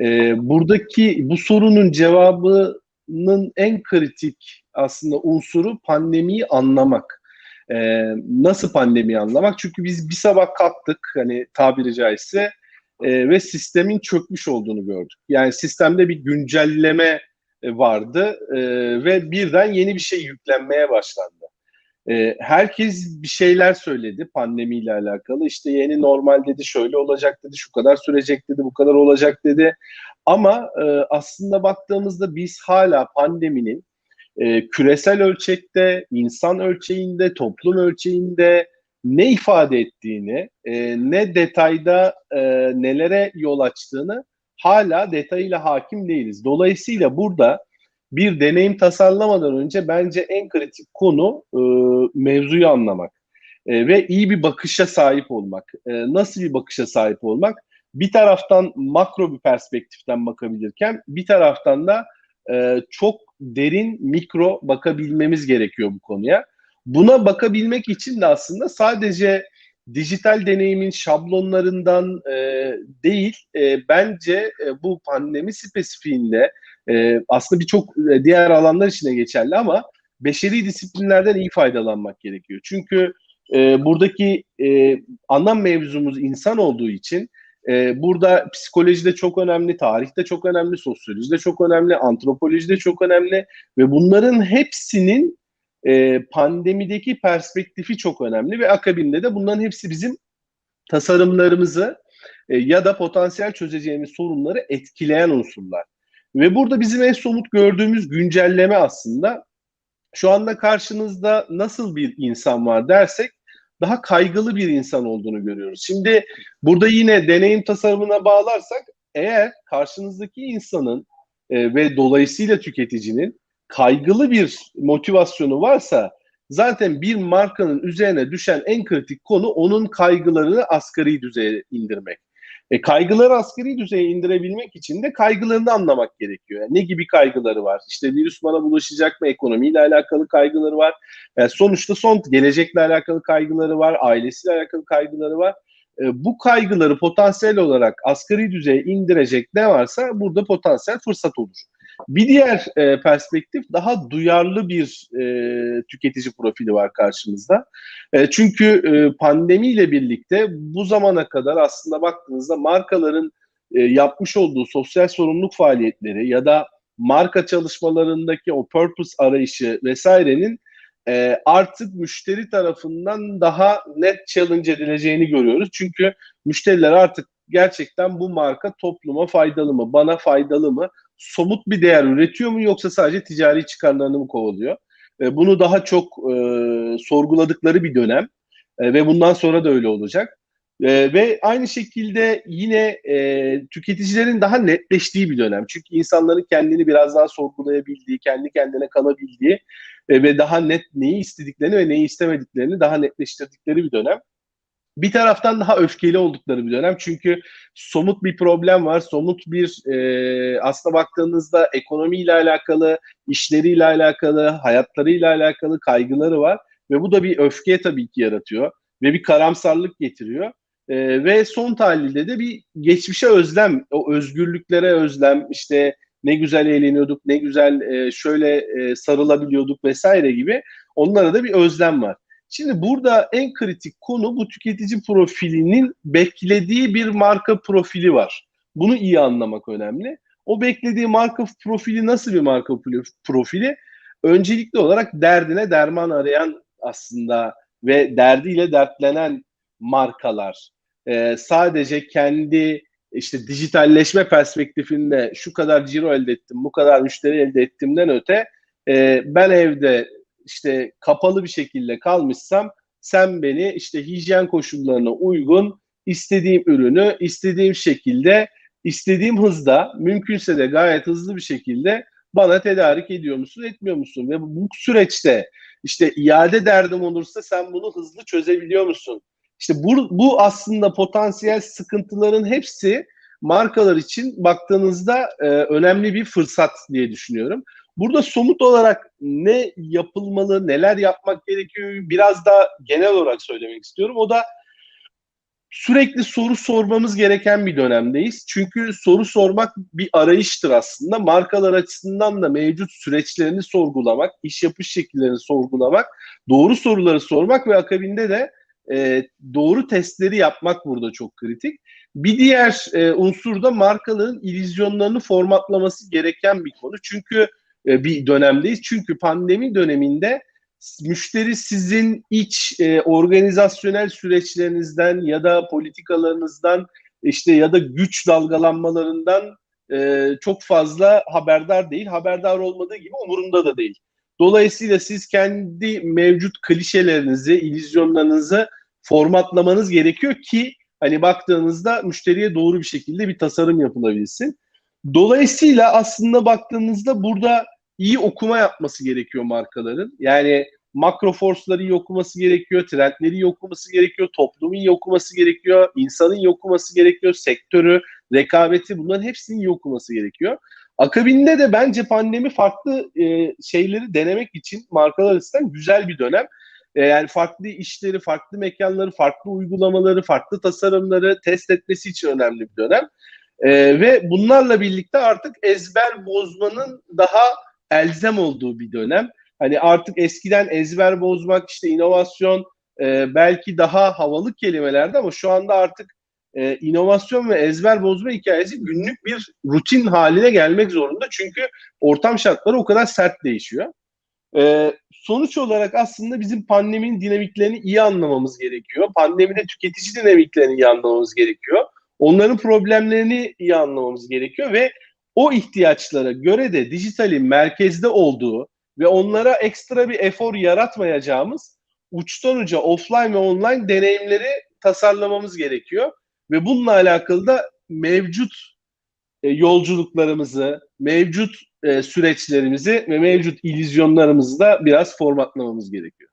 E, buradaki bu sorunun cevabının en kritik aslında unsuru pandemiyi anlamak. E, nasıl pandemiyi anlamak? Çünkü biz bir sabah kalktık hani tabiri caizse e, ve sistemin çökmüş olduğunu gördük. Yani sistemde bir güncelleme vardı e, ve birden yeni bir şey yüklenmeye başlandı. E, herkes bir şeyler söyledi pandemiyle alakalı. İşte yeni normal dedi, şöyle olacak dedi, şu kadar sürecek dedi, bu kadar olacak dedi. Ama e, aslında baktığımızda biz hala pandeminin e, küresel ölçekte, insan ölçeğinde, toplum ölçeğinde ne ifade ettiğini, e, ne detayda e, nelere yol açtığını hala detayıyla hakim değiliz. Dolayısıyla burada bir deneyim tasarlamadan önce bence en kritik konu e, mevzuyu anlamak e, ve iyi bir bakışa sahip olmak. E, nasıl bir bakışa sahip olmak? Bir taraftan makro bir perspektiften bakabilirken bir taraftan da e, çok derin mikro bakabilmemiz gerekiyor bu konuya. Buna bakabilmek için de aslında sadece dijital deneyimin şablonlarından e, değil, e, bence e, bu pandemi spesifiğinde e, aslında birçok e, diğer alanlar için de geçerli ama beşeri disiplinlerden iyi faydalanmak gerekiyor. Çünkü e, buradaki e, ana mevzumuz insan olduğu için e, burada psikoloji de çok önemli, tarih de çok önemli, sosyoloji de çok önemli, antropoloji de çok önemli ve bunların hepsinin e, pandemideki perspektifi çok önemli ve akabinde de bunların hepsi bizim tasarımlarımızı e, ya da potansiyel çözeceğimiz sorunları etkileyen unsurlar. Ve burada bizim en somut gördüğümüz güncelleme aslında şu anda karşınızda nasıl bir insan var dersek daha kaygılı bir insan olduğunu görüyoruz. Şimdi burada yine deneyim tasarımına bağlarsak eğer karşınızdaki insanın e, ve dolayısıyla tüketicinin kaygılı bir motivasyonu varsa zaten bir markanın üzerine düşen en kritik konu onun kaygılarını asgari düzeye indirmek. E, kaygıları asgari düzeye indirebilmek için de kaygılarını anlamak gerekiyor. Yani ne gibi kaygıları var? İşte virüs bana bulaşacak mı? Ekonomiyle alakalı kaygıları var. Yani sonuçta son gelecekle alakalı kaygıları var. Ailesiyle alakalı kaygıları var. E, bu kaygıları potansiyel olarak asgari düzeye indirecek ne varsa burada potansiyel fırsat olur. Bir diğer e, perspektif daha duyarlı bir e, tüketici profili var karşımızda. E, çünkü e, pandemiyle birlikte bu zamana kadar aslında baktığınızda markaların e, yapmış olduğu sosyal sorumluluk faaliyetleri ya da marka çalışmalarındaki o purpose arayışı vesairenin e, artık müşteri tarafından daha net challenge edileceğini görüyoruz. Çünkü müşteriler artık gerçekten bu marka topluma faydalı mı, bana faydalı mı, somut bir değer üretiyor mu yoksa sadece ticari çıkarlarını mı kovalıyor? E, bunu daha çok e, sorguladıkları bir dönem e, ve bundan sonra da öyle olacak. E, ve aynı şekilde yine e, tüketicilerin daha netleştiği bir dönem. Çünkü insanların kendini biraz daha sorgulayabildiği, kendi kendine kalabildiği e, ve daha net neyi istediklerini ve neyi istemediklerini daha netleştirdikleri bir dönem. Bir taraftan daha öfkeli oldukları bir dönem. Çünkü somut bir problem var. Somut bir e, aslında baktığınızda ekonomiyle alakalı, işleriyle alakalı, hayatlarıyla alakalı kaygıları var. Ve bu da bir öfke tabii ki yaratıyor. Ve bir karamsarlık getiriyor. E, ve son tahlilde de bir geçmişe özlem, o özgürlüklere özlem, işte ne güzel eğleniyorduk, ne güzel e, şöyle e, sarılabiliyorduk vesaire gibi onlara da bir özlem var. Şimdi burada en kritik konu bu tüketici profilinin beklediği bir marka profili var. Bunu iyi anlamak önemli. O beklediği marka profili nasıl bir marka profili? Öncelikli olarak derdine derman arayan aslında ve derdiyle dertlenen markalar. Ee, sadece kendi işte dijitalleşme perspektifinde şu kadar ciro elde ettim, bu kadar müşteri elde ettimden öte e, ben evde işte kapalı bir şekilde kalmışsam sen beni işte hijyen koşullarına uygun istediğim ürünü istediğim şekilde istediğim hızda mümkünse de gayet hızlı bir şekilde bana tedarik ediyor musun etmiyor musun ve bu süreçte işte iade derdim olursa sen bunu hızlı çözebiliyor musun? İşte bu, bu aslında potansiyel sıkıntıların hepsi markalar için baktığınızda e, önemli bir fırsat diye düşünüyorum. Burada somut olarak ne yapılmalı, neler yapmak gerekiyor biraz da genel olarak söylemek istiyorum. O da sürekli soru sormamız gereken bir dönemdeyiz. Çünkü soru sormak bir arayıştır aslında. Markalar açısından da mevcut süreçlerini sorgulamak, iş yapış şekillerini sorgulamak, doğru soruları sormak ve akabinde de e, doğru testleri yapmak burada çok kritik. Bir diğer e, unsur da markaların ilizyonlarını formatlaması gereken bir konu. Çünkü e, bir dönemdeyiz. Çünkü pandemi döneminde müşteri sizin iç e, organizasyonel süreçlerinizden ya da politikalarınızdan işte ya da güç dalgalanmalarından e, çok fazla haberdar değil. Haberdar olmadığı gibi umurunda da değil. Dolayısıyla siz kendi mevcut klişelerinizi, illüzyonlarınızı formatlamanız gerekiyor ki hani baktığınızda müşteriye doğru bir şekilde bir tasarım yapılabilsin. Dolayısıyla aslında baktığınızda burada iyi okuma yapması gerekiyor markaların. Yani makro force'ları iyi okuması gerekiyor, trendleri iyi okuması gerekiyor, toplumu iyi okuması gerekiyor, insanın iyi okuması gerekiyor, sektörü, rekabeti bunların hepsini iyi okuması gerekiyor. Akabinde de bence pandemi farklı e, şeyleri denemek için markalar açısından güzel bir dönem. E, yani farklı işleri, farklı mekanları, farklı uygulamaları, farklı tasarımları test etmesi için önemli bir dönem. E, ve bunlarla birlikte artık ezber bozmanın daha elzem olduğu bir dönem. Hani artık eskiden ezber bozmak, işte inovasyon e, belki daha havalı kelimelerdi ama şu anda artık e, inovasyon ve ezber bozma hikayesi günlük bir rutin haline gelmek zorunda. Çünkü ortam şartları o kadar sert değişiyor. E, sonuç olarak aslında bizim pandeminin dinamiklerini iyi anlamamız gerekiyor. Pandemide tüketici dinamiklerini iyi anlamamız gerekiyor. Onların problemlerini iyi anlamamız gerekiyor ve o ihtiyaçlara göre de dijitalin merkezde olduğu ve onlara ekstra bir efor yaratmayacağımız uçtan uca offline ve online deneyimleri tasarlamamız gerekiyor. Ve bununla alakalı da mevcut e, yolculuklarımızı, mevcut e, süreçlerimizi ve mevcut ilizyonlarımızı da biraz formatlamamız gerekiyor.